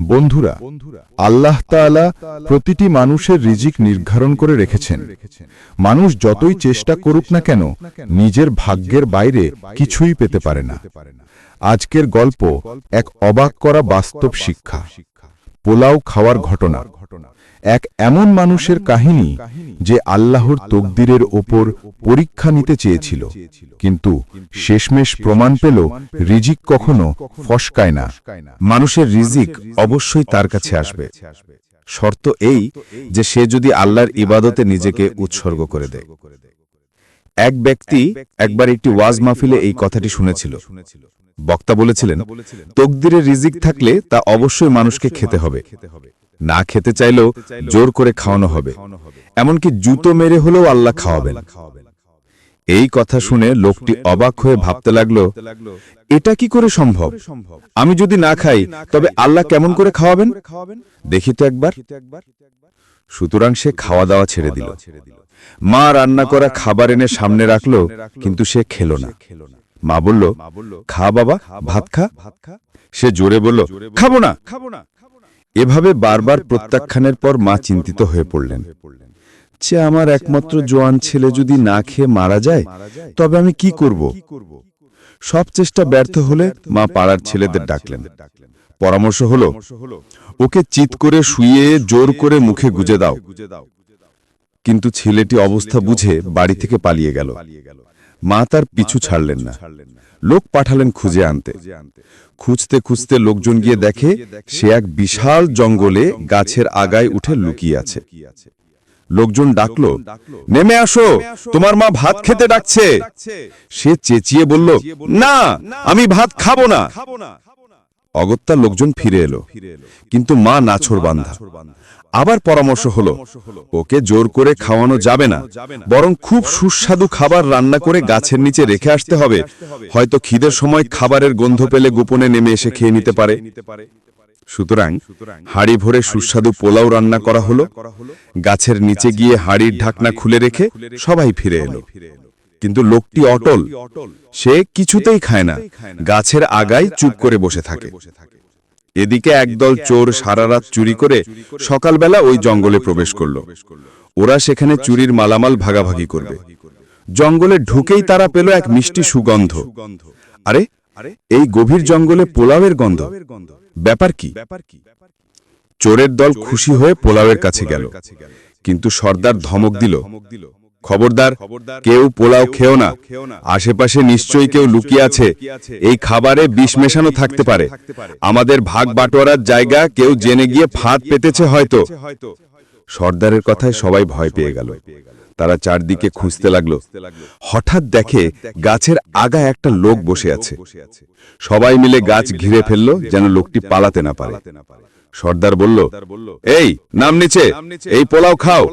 বন্ধুরা, আল্লাহ তালা প্রতিটি মানুষের রিজিক নির্ধারণ করে রেখেছেন। মানুষ যতই চেষ্টা করুক না কেন, নিজের ভাগ্যের বাইরে কিছুই পেতে পারে না। আজকের গল্প এক অবাক করা বাস্তব শিক্ষা, পোলাও খাওয়ার ঘটনা। এক এমন মানুষের কাহিনী যে আল্লাহর তকদিরের ওপর পরীক্ষা নিতে চেয়েছিল। কিন্তু শেষমেশ প্রমাণ পেল, রিজিক কখনো ফসকায় না। মানুষের রিজিক অবশ্যই তার কাছে আসবে। শর্ত এই যে সে যদি আল্লাহর ইবাদতে নিজেকে উৎসর্গ করে দেয়। এক ব্যক্তি একবার একটি ওয়াজ মাহফিলে এই কথাটি শুনেছিল। বক্তা বলেছিলেন তকদিরে রিজিক থাকলে তা অবশ্যই মানুষকে খেতে হবে। না খেতে চাইলেও জোর করে খাওয়ানো হবে। এমনকি জুতো মেরে হলেও আল্লাহ খাওয়াবেন। এই কথা শুনে লোকটি অবাক হয়ে ভাবতে লাগল এটা কি করে সম্ভব? আমি যদি না খাই তবে আল্লাহ কেমন করে খাওয়াবেন? দেখি তো একবার। সুতরাং সে খাওয়া দাওয়া ছেড়ে দিল। মা রান্না করা খাবার এনে সামনে রাখল, কিন্তু সে খেল না। মা বলল, খা বাবা, ভাত খা। সে জোরে বলল, খাব না। এভাবে বারবার প্রত্যাখ্যানের পর মা চিন্তিত হয়ে পড়লেন। যে আমার একমাত্র জোয়ান ছেলে যদি না খেয়ে মারা যায়, তবে আমি কি করব? সব চেষ্টা ব্যর্থ হলে মা পাড়ার ছেলেদের ডাকলেন। পরামর্শ হলো ওকে চিত করে শুইয়ে জোর করে মুখে গুজে দাও। কিন্তু ছেলেটি অবস্থা বুঝে বাড়ি থেকে পালিয়ে গেল। মা তার পিছু ছাড়লেন না। লোক পাঠালেন খুঁজে আনতে। খুঁজতে খুঁজতে লোকজন গিয়ে দেখে সে এক বিশাল জঙ্গলে গাছের আগায় উঠে লুকিয়ে আছে। লোকজন ডাকলো নেমে আসো তোমার মা ভাত খেতে ডাকছে। সে চেঁচিয়ে বলল না আমি ভাত খাব না। অগত্যা লোকজন ফিরে এলো। কিন্তু মা নাছর বান্ধা। আবার পরামর্শ হলো, ওকে জোর করে খাওয়ানো যাবে না। বরং খুব সুস্বাদু খাবার রান্না করে গাছের নিচে রেখে আসতে হবে। হয়তো খিদের সময় খাবারের গন্ধ পেলে গোপনে নেমে এসে খেয়ে নিতে পারে। সুতরাং হাড়ি ভরে সুস্বাদু পোলাও রান্না করা হলো। গাছের নিচে গিয়ে হাড়ির ঢাকনা খুলে রেখে সবাই ফিরে এলো। কিন্তু লোকটি অটল। সে কিছুতেই খায় না। গাছের আগায় চুপ করে বসে থাকে। এদিকে একদল চোর সারা রাত চুরি করে সকালবেলা ওই জঙ্গলে প্রবেশ করল। ওরা সেখানে চুরির মালামাল ভাগাভাগি করবে। জঙ্গলে ঢুকেই তারা পেল এক মিষ্টি সুগন্ধ। আরে এই গভীর জঙ্গলে পোলাওয়ের গন্ধ। ব্যাপার কি? চোরের দল খুশি হয়ে পোলাওয়ের কাছে গেল। কিন্তু সর্দার ধমক দিল। খবরদার, কেউ পোলাও খেও না। আশেপাশে নিশ্চয়ই কেউ লুকিয়ে আছে। এই খাবারে বিষ মেশানো থাকতে পারে। আমাদের ভাগ বাটোয়ারার জায়গা কেউ জেনে গিয়ে ফাঁদ পেতেছে হয়তো। সর্দারের কথায় সবাই ভয় পেয়ে গেল। তারা চারদিকে খুঁজতে লাগল। হঠাৎ দেখে গাছের আগা একটা লোক বসে আছে। সবাই মিলে গাছ ঘিরে ফেলল যেন লোকটি পালাতে না পারে। সর্দার বলল, এই, নাম নিচে। এই পোলাও খাও।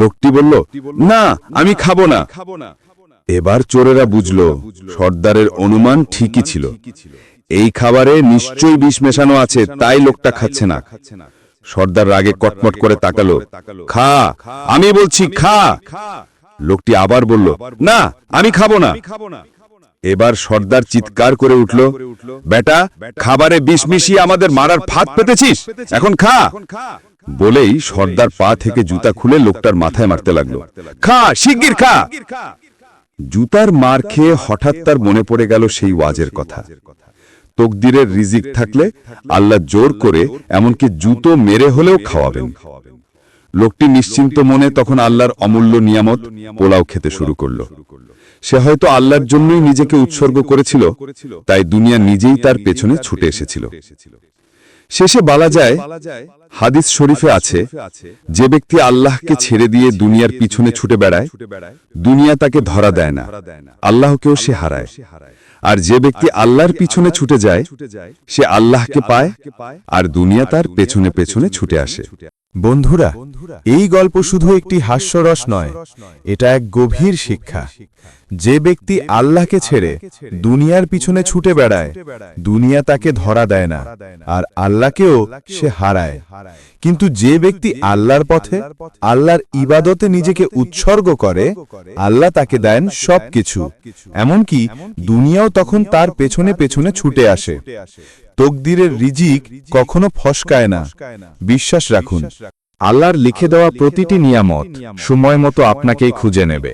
লোকটি বলল না আমি খাব না। এবার চোরেরা বুঝল সর্দারের অনুমান ঠিকই ছিল। এই খাবারে নিশ্চয়ই বিষ মেশানো আছে তাই লোকটা খাচ্ছে না। সর্দার রাগে কটমট করে তাকালো খা আমি বলছি খা। লোকটি আবার বলল না আমি খাব না। এবার সর্দার চিৎকার করে উঠল বেটা খাবারে বিষ মিশিয়ে আমাদের মারার ফাঁদ পেতেছিস? এখন খা। বলেই সর্দার পা থেকে জুতা খুলে লোকটার মাথায় মারতে লাগল। খা, শিগগির খা! জুতার মার খেয়ে হঠাৎ তার মনে পড়ে গেল সেই ওয়াজের কথা। তকদিরের রিজিক থাকলে আল্লাহ জোর করে এমনকি জুতো মেরে হলেও খাওয়াবেন। লোকটি নিশ্চিন্ত মনে তখন আল্লাহর অমূল্য নিয়ামত পোলাও খেতে শুরু করল। সে হয়তো আল্লাহর জন্যই নিজেকে উৎসর্গ করেছিল, তাই দুনিয়া নিজেই তার পেছনে ছুটে এসেছিল। শেষে বলা যায় হাদিস শরীফে আছে যে ব্যক্তি আল্লাহকে ছেড়ে দিয়ে দুনিয়ার পিছনে ছুটে বেড়ায় দুনিয়া তাকে ধরা দেয় না আল্লাহকেও সে হারায়। আর যে ব্যক্তি আল্লাহর পিছনে ছুটে যায় সে আল্লাহকে পায় আর দুনিয়া তার পেছনে পেছনে ছুটে আসে। বন্ধুরা এই গল্প শুধু একটি হাস্যরস নয় এটা এক গভীর শিক্ষা। যে ব্যক্তি আল্লাহকে ছেড়ে দুনিয়ার পিছনে ছুটে বেড়ায় দুনিয়া তাকে ধরা দেয় না আর আল্লাহকেও সে হারায়। কিন্তু যে ব্যক্তি আল্লাহর পথে আল্লাহর ইবাদতে নিজেকে উৎসর্গ করে আল্লাহ তাকে দেন সবকিছু। এমনকি দুনিয়াও তখন তার পেছনে পেছনে ছুটে আসে। তকদিরের রিজিক কখনো ফসকায় না। বিশ্বাস রাখুন। আল্লাহর লিখে দেওয়া প্রতিটি নিয়ামত সময় মতো আপনাকেই খুঁজে নেবে।